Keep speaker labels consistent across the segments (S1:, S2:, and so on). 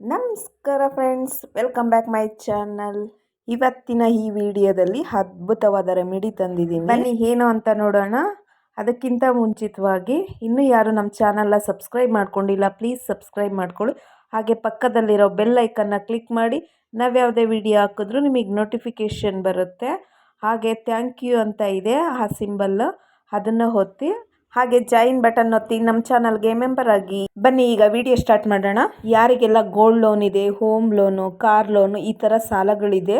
S1: ನಮಸ್ಕಾರ friends welcome back my channel ಇವತ್ತಿನ ಈ ವಿಡಿಯೋದಲ್ಲಿ ಅದ್ಭುತವಾದ ರೆಮಿಡಿ ತಂದಿದ್ದೀನಿ. ಬನ್ನಿ, ಏನು ಅಂತ ನೋಡೋಣ. ಅದಕ್ಕಿಂತ ಮುಂಚಿತವಾಗಿ ಇನ್ನೂ ಯಾರು ನಮ್ಮ ಚಾನಲ್ನ ಸಬ್ಸ್ಕ್ರೈಬ್ ಮಾಡ್ಕೊಂಡಿಲ್ಲ ಪ್ಲೀಸ್ ಸಬ್ಸ್ಕ್ರೈಬ್ ಮಾಡ್ಕೊಳ್ಳಿ. ಹಾಗೆ ಪಕ್ಕದಲ್ಲಿರೋ ಬೆಲ್ ಐಕನ್ನ ಕ್ಲಿಕ್ ಮಾಡಿ. ನಾವ್ಯಾವುದೇ ವಿಡಿಯೋ ಹಾಕಿದ್ರೂ ನಿಮಗೆ ನೋಟಿಫಿಕೇಷನ್ ಬರುತ್ತೆ. ಹಾಗೆ ಥ್ಯಾಂಕ್ ಯು ಅಂತ ಇದೆ ಆ ಸಿಂಬಲ್ ಅದನ್ನು ಒತ್ತಿ. ಹಾಗೆ ಜಾಯಿನ್ ಬಟನ್ ಒತ್ತಿ. ನಮ್ಮ ಚಾನಲ್ಗೆ ಮೆಂಬರ್ ಆಗಿ. ಬನ್ನಿ, ಈಗ ವಿಡಿಯೋ ಸ್ಟಾರ್ಟ್ ಮಾಡೋಣ. ಯಾರಿಗೆಲ್ಲ ಗೋಲ್ಡ್ ಲೋನ್ ಇದೆ ಹೋಮ್ ಲೋನು ಕಾರ್ ಲೋನು ಈ ಥರ ಸಾಲಗಳಿದೆ,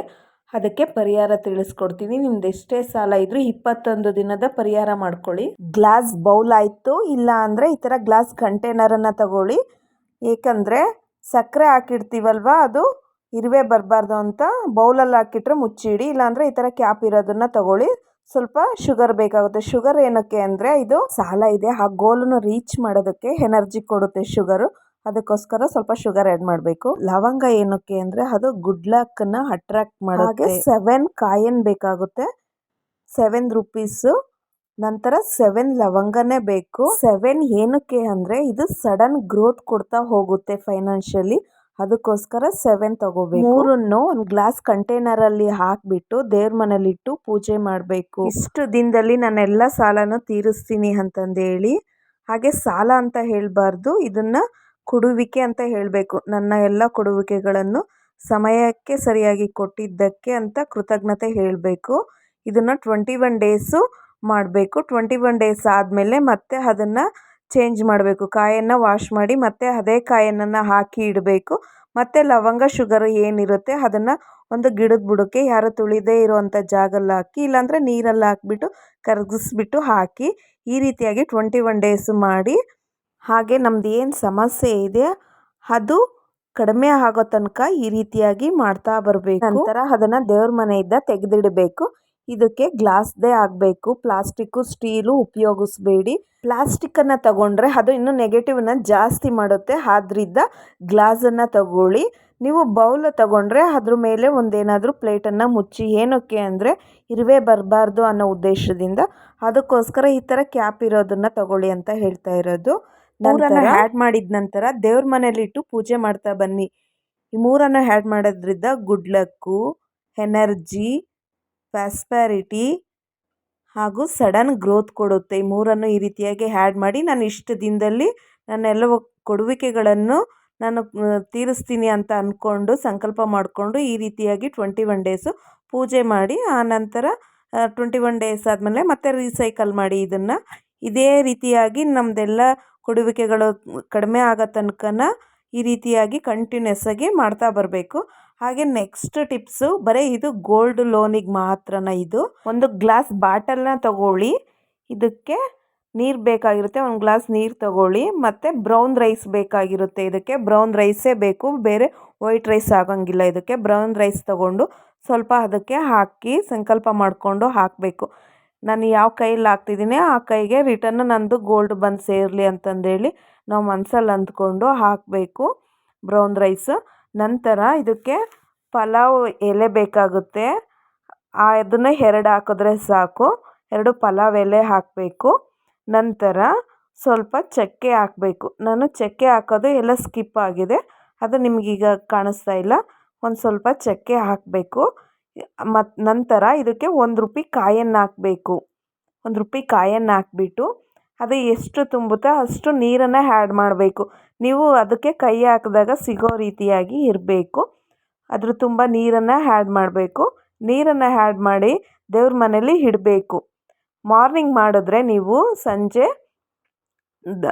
S1: ಅದಕ್ಕೆ ಪರಿಹಾರ ತಿಳಿಸ್ಕೊಡ್ತೀನಿ. ನಿಮ್ದು ಎಷ್ಟೇ ಸಾಲ ಇದ್ರೂ ಇಪ್ಪತ್ತೊಂದು ದಿನದ ಪರಿಹಾರ ಮಾಡ್ಕೊಳ್ಳಿ. ಗ್ಲಾಸ್ ಬೌಲ್ ಆಯಿತು, ಇಲ್ಲ ಅಂದರೆ ಈ ಥರ ಗ್ಲಾಸ್ ಕಂಟೈನರನ್ನು ತಗೊಳ್ಳಿ. ಏಕೆಂದರೆ ಸಕ್ಕರೆ ಹಾಕಿರ್ತೀವಲ್ವ ಅದು ಇರುವೆ ಬರಬಾರ್ದು ಅಂತ ಬೌಲಲ್ಲಿ ಹಾಕಿಟ್ರೆ ಮುಚ್ಚಿಡಿ ಇಲ್ಲಾಂದರೆ ಈ ಥರ ಕ್ಯಾಪ್ ಇರೋದನ್ನು ತಗೊಳ್ಳಿ. ಸ್ವಲ್ಪ ಶುಗರ್ ಬೇಕಾಗುತ್ತೆ. ಶುಗರ್ ಏನಕ್ಕೆ ಅಂದರೆ ಇದು ಸಾಲ ಇದೆ. ಆ ಗೋಲನ್ನು ರೀಚ್ ಮಾಡೋದಕ್ಕೆ ಎನರ್ಜಿ ಕೊಡುತ್ತೆ ಶುಗರು ಅದಕ್ಕೋಸ್ಕರ ಸ್ವಲ್ಪ ಶುಗರ್ ಆ್ಯಡ್ ಮಾಡಬೇಕು. ಲವಂಗ ಏನಕ್ಕೆ ಅಂದರೆ ಅದು ಗುಡ್ ಲಕ್ನ ಅಟ್ರಾಕ್ಟ್ ಮಾಡೋಕ್ಕೆ ಸೆವೆನ್ ಕಾಯನ್ ಬೇಕಾಗುತ್ತೆ. ಸೆವೆನ್ ರುಪೀಸು ನಂತರ ಸೆವೆನ್ ಲವಂಗನೇ ಬೇಕು. ಸೆವೆನ್ ಏನಕ್ಕೆ ಅಂದರೆ ಇದು ಸಡನ್ ಗ್ರೋತ್ ಕೊಡ್ತಾ ಹೋಗುತ್ತೆ ಫೈನಾನ್ಷಿಯಲಿ ಅದಕ್ಕೋಸ್ಕರ ಸೆವೆನ್ ತಗೋಬೇಕು. ಮೂರನ್ನು ಒಂದು ಗ್ಲಾಸ್ ಕಂಟೈನರ್ ಅಲ್ಲಿ ಹಾಕ್ಬಿಟ್ಟು ದೇವ್ರ ಮನೇಲಿ ಇಟ್ಟು ಪೂಜೆ ಮಾಡಬೇಕು. ಇಷ್ಟು ದಿನದಲ್ಲಿ ನಾನು ಸಾಲನ ಸಾಲನು ತೀರಿಸ್ತೀನಿ ಅಂತಂದೇಳಿ, ಹಾಗೆ ಸಾಲ ಅಂತ ಹೇಳಬಾರ್ದು, ಇದನ್ನ ಕೊಡುವಿಕೆ ಅಂತ ಹೇಳಬೇಕು. ನನ್ನ ಎಲ್ಲ ಕೊಡುವಿಕೆಗಳನ್ನು ಸಮಯಕ್ಕೆ ಸರಿಯಾಗಿ ಕೊಟ್ಟಿದ್ದಕ್ಕೆ ಅಂತ ಕೃತಜ್ಞತೆ ಹೇಳಬೇಕು. ಇದನ್ನು ಟ್ವೆಂಟಿ ಒನ್ ಡೇಸು ಮಾಡಬೇಕು. ಟ್ವೆಂಟಿ ಒನ್ ಡೇಸ್ ಆದಮೇಲೆ ಮತ್ತೆ ಅದನ್ನು ಚೇಂಜ್ ಮಾಡಬೇಕು. ಕಾಯನ್ನು ವಾಶ್ ಮಾಡಿ ಮತ್ತೆ ಅದೇ ಕಾಯನ್ನು ಹಾಕಿ ಇಡಬೇಕು. ಮತ್ತು ಲವಂಗ ಶುಗರ್ ಏನಿರುತ್ತೆ ಅದನ್ನು ಒಂದು ಗಿಡದ ಬುಡಕ್ಕೆ ಯಾರು ತುಳಿದೇ ಇರುವಂಥ ಜಾಗಲ್ಲಿ ಹಾಕಿ, ಇಲ್ಲಾಂದರೆ ನೀರಲ್ಲಿ ಹಾಕ್ಬಿಟ್ಟು ಕರಗಿಸ್ಬಿಟ್ಟು ಹಾಕಿ, ಈ ರೀತಿಯಾಗಿ ಟ್ವೆಂಟಿ ಒನ್ ಡೇಸ್ ಮಾಡಿ, ಹಾಗೆ ನಮ್ದು ಏನು ಸಮಸ್ಯೆ ಇದೆ, ಅದು ಕಡಿಮೆ ಆಗೋ ತನಕ ಈ ರೀತಿಯಾಗಿ ಮಾಡ್ತಾ ಬರಬೇಕು. ನಂತರ ಅದನ್ನು ದೇವ್ರ ಮನೆಯಿಂದ ತೆಗೆದಿಡಬೇಕು. ಇದಕ್ಕೆ ಗ್ಲಾಸ್ದೇ ಆಗಬೇಕು. ಪ್ಲಾಸ್ಟಿಕ್ಕು ಸ್ಟೀಲು ಉಪಯೋಗಿಸ್ಬೇಡಿ. ಪ್ಲಾಸ್ಟಿಕ್ಕನ್ನು ತಗೊಂಡ್ರೆ ಅದು ಇನ್ನೂ ನೆಗೆಟಿವ್ನ ಜಾಸ್ತಿ ಮಾಡುತ್ತೆ. ಆದ್ರಿಂದ ಗ್ಲಾಸನ್ನು ತಗೊಳ್ಳಿ. ನೀವು ಬೌಲ್ ತಗೊಂಡ್ರೆ ಅದ್ರ ಮೇಲೆ ಒಂದೇನಾದರೂ ಪ್ಲೇಟನ್ನು ಮುಚ್ಚಿ. ಏನಕ್ಕೆ ಅಂದರೆ ಇರುವೆ ಬರಬಾರ್ದು ಅನ್ನೋ ಉದ್ದೇಶದಿಂದ. ಅದಕ್ಕೋಸ್ಕರ ಈ ಥರ ಕ್ಯಾಪ್ ಇರೋದನ್ನು ತಗೊಳ್ಳಿ ಅಂತ ಹೇಳ್ತಾ ಇರೋದು. ಮೂರನ್ನು ಆ್ಯಡ್ ಮಾಡಿದ ನಂತರ ದೇವ್ರ ಮನೇಲಿಟ್ಟು ಪೂಜೆ ಮಾಡ್ತಾ ಬನ್ನಿ. ಈ ಮೂರನ್ನು ಆ್ಯಡ್ ಮಾಡೋದ್ರಿಂದ ಗುಡ್ ಲಕ್ಕು ಎನರ್ಜಿ ಪ್ರಾಸ್ಪ್ಯಾರಿಟಿ ಹಾಗೂ ಸಡನ್ ಗ್ರೋತ್ ಕೊಡುತ್ತೆ. ಈ ಮೂರನ್ನು ಈ ರೀತಿಯಾಗಿ ಹ್ಯಾಡ್ ಮಾಡಿ ನಾನು ಇಷ್ಟು ದಿನದಲ್ಲಿ ನನ್ನೆಲ್ಲ ಕೊಡುವಿಕೆಗಳನ್ನು ನಾನು ತೀರಿಸ್ತೀನಿ ಅಂತ ಅಂದ್ಕೊಂಡು ಸಂಕಲ್ಪ ಮಾಡಿಕೊಂಡು ಈ ರೀತಿಯಾಗಿ ಟ್ವೆಂಟಿ ಒನ್ ಡೇಸು ಪೂಜೆ ಮಾಡಿ, ಆ ನಂತರ ಟ್ವೆಂಟಿ ಒನ್ ಡೇಸ್ ಆದಮೇಲೆ ಮತ್ತೆ ರೀಸೈಕಲ್ ಮಾಡಿ ಇದನ್ನು. ಇದೇ ರೀತಿಯಾಗಿ ನಮ್ಮದೆಲ್ಲ ಕೊಡುವಿಕೆಗಳು ಕಡಿಮೆ ಆಗೋ ತನಕನ ಈ ರೀತಿಯಾಗಿ ಕಂಟಿನ್ಯೂಸ್ ಆಗಿ ಮಾಡ್ತಾ ಬರಬೇಕು. ಹಾಗೆ ನೆಕ್ಸ್ಟ್ ಟಿಪ್ಸು ಬರೀ ಇದು ಗೋಲ್ಡ್ ಲೋನಿಗೆ ಮಾತ್ರನ ಇದು. ಒಂದು ಗ್ಲಾಸ್ ಬಾಟಲ್ನ ತಗೊಳ್ಳಿ. ಇದಕ್ಕೆ ನೀರು ಬೇಕಾಗಿರುತ್ತೆ, ಒಂದು ಗ್ಲಾಸ್ ನೀರು ತಗೊಳ್ಳಿ. ಮತ್ತು ಬ್ರೌನ್ ರೈಸ್ ಬೇಕಾಗಿರುತ್ತೆ, ಇದಕ್ಕೆ ಬ್ರೌನ್ ರೈಸೇ ಬೇಕು. ಬೇರೆ ವೈಟ್ ರೈಸ್ ಆಗೋಂಗಿಲ್ಲ, ಇದಕ್ಕೆ ಬ್ರೌನ್ ರೈಸ್ ತಗೊಂಡು ಸ್ವಲ್ಪ ಅದಕ್ಕೆ ಹಾಕಿ ಸಂಕಲ್ಪ ಮಾಡಿಕೊಂಡು ಹಾಕಬೇಕು. ನಾನು ಯಾವ ಕೈಯಲ್ಲಿ ಹಾಕ್ತಿದ್ದೀನಿ, ಆ ಕೈಗೆ ರಿಟರ್ನ್ ನಂದು ಗೋಲ್ಡ್ ಬಂದು ಸೇರಲಿ ಅಂತಂದೇಳಿ ನಾವು ಮನಸ್ಸಲ್ಲಿ ಅಂದ್ಕೊಂಡು ಹಾಕಬೇಕು ಬ್ರೌನ್ ರೈಸ್ ನಂತರ ಇದಕ್ಕೆ ಪಲಾವ್ ಎಲೆ ಬೇಕಾಗುತ್ತೆ. ಅದನ್ನು ಎರಡು ಹಾಕಿದ್ರೆ ಸಾಕು. ಎರಡು ಪಲಾವ್ ಎಲೆ ಹಾಕಬೇಕು. ನಂತರ ಸ್ವಲ್ಪ ಚಕ್ಕೆ ಹಾಕಬೇಕು. ನಾನು ಚಕ್ಕೆ ಹಾಕೋದು ಎಲ್ಲ ಸ್ಕಿಪ್ ಆಗಿದೆ. ಅದು ನಿಮಗೀಗ ಕಾಣಿಸ್ತಾ ಇಲ್ಲ. ಒಂದು ಸ್ವಲ್ಪ ಚಕ್ಕೆ ಹಾಕಬೇಕು. ಮತ್ತು ನಂತರ ಇದಕ್ಕೆ ಒಂದು ರೂಪಾಯಿ ಕಾಯನ್ನು ಹಾಕಬೇಕು. ಒಂದು ರೂಪಾಯಿ ಕಾಯನ್ನು ಹಾಕ್ಬಿಟ್ಟು ಅದು ಎಷ್ಟು ತುಂಬುತ್ತೋ ಅಷ್ಟು ನೀರನ್ನು ಆ್ಯಡ್ ಮಾಡಬೇಕು. ನೀವು ಅದಕ್ಕೆ ಕೈ ಹಾಕಿದಾಗ ಸಿಗೋ ರೀತಿಯಾಗಿ ಇರಬೇಕು. ಅದ್ರ ತುಂಬ ನೀರನ್ನು ಆ್ಯಡ್ ಮಾಡಬೇಕು. ನೀರನ್ನು ಆ್ಯಡ್ ಮಾಡಿ ದೇವ್ರ ಮನೇಲಿ ಇಡಬೇಕು. ಮಾರ್ನಿಂಗ್ ಮಾಡಿದ್ರೆ ನೀವು ಸಂಜೆ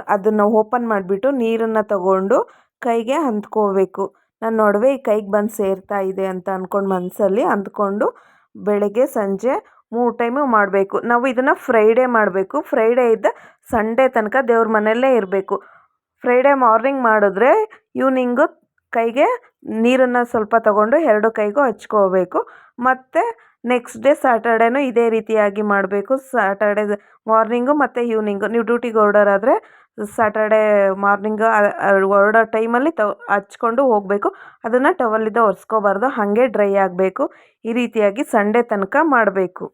S1: ಅದನ್ನು ಓಪನ್ ಮಾಡಿಬಿಟ್ಟು ನೀರನ್ನು ತಗೊಂಡು ಕೈಗೆ ಅಂದ್ಕೋಬೇಕು ನನ್ನ ಒಡವೆ ಈ ಕೈಗೆ ಬಂದು ಸೇರ್ತಾ ಇದೆ ಅಂತ ಅಂದ್ಕೊಂಡು ಮನಸ್ಸಲ್ಲಿ ಅಂದ್ಕೊಂಡು ಬೆಳಗ್ಗೆ ಸಂಜೆ ಮೂರು ಟೈಮು ಮಾಡಬೇಕು. ನಾವು ಇದನ್ನು ಫ್ರೈಡೇ ಮಾಡಬೇಕು. ಫ್ರೈಡೇ ಇದ್ದ ಸಂಡೇ ತನಕ ದೇವ್ರ ಮನೆಯಲ್ಲೇ ಇರಬೇಕು. ಫ್ರೈಡೇ ಮಾರ್ನಿಂಗ್ ಮಾಡಿದ್ರೆ ಈವ್ನಿಂಗು ಕೈಗೆ ನೀರನ್ನು ಸ್ವಲ್ಪ ತಗೊಂಡು ಎರಡು ಕೈಗೂ ಹಚ್ಕೋಬೇಕು. ಮತ್ತು ನೆಕ್ಸ್ಟ್ ಡೇ ಸ್ಯಾಟರ್ಡೇನೂ ಇದೇ ರೀತಿಯಾಗಿ ಮಾಡಬೇಕು. ಸ್ಯಾಟರ್ಡೇ ಮಾರ್ನಿಂಗು ಮತ್ತು ಈವ್ನಿಂಗು ನೀವು ಡ್ಯೂಟಿಗೆ ಹೊರಡೋರಾದ್ರೆ ಸ್ಯಾಟರ್ಡೇ ಮಾರ್ನಿಂಗ್ ಹೊರಡೋ ಟೈಮಲ್ಲಿ ತ ಹಚ್ಕೊಂಡು ಹೋಗಬೇಕು. ಅದನ್ನು ಟವಲಿಂದ ಒರೆಸ್ಕೋಬಾರ್ದು. ಹಾಗೆ ಡ್ರೈ ಆಗಬೇಕು. ಈ ರೀತಿಯಾಗಿ ಸಂಡೇ ತನಕ ಮಾಡಬೇಕು.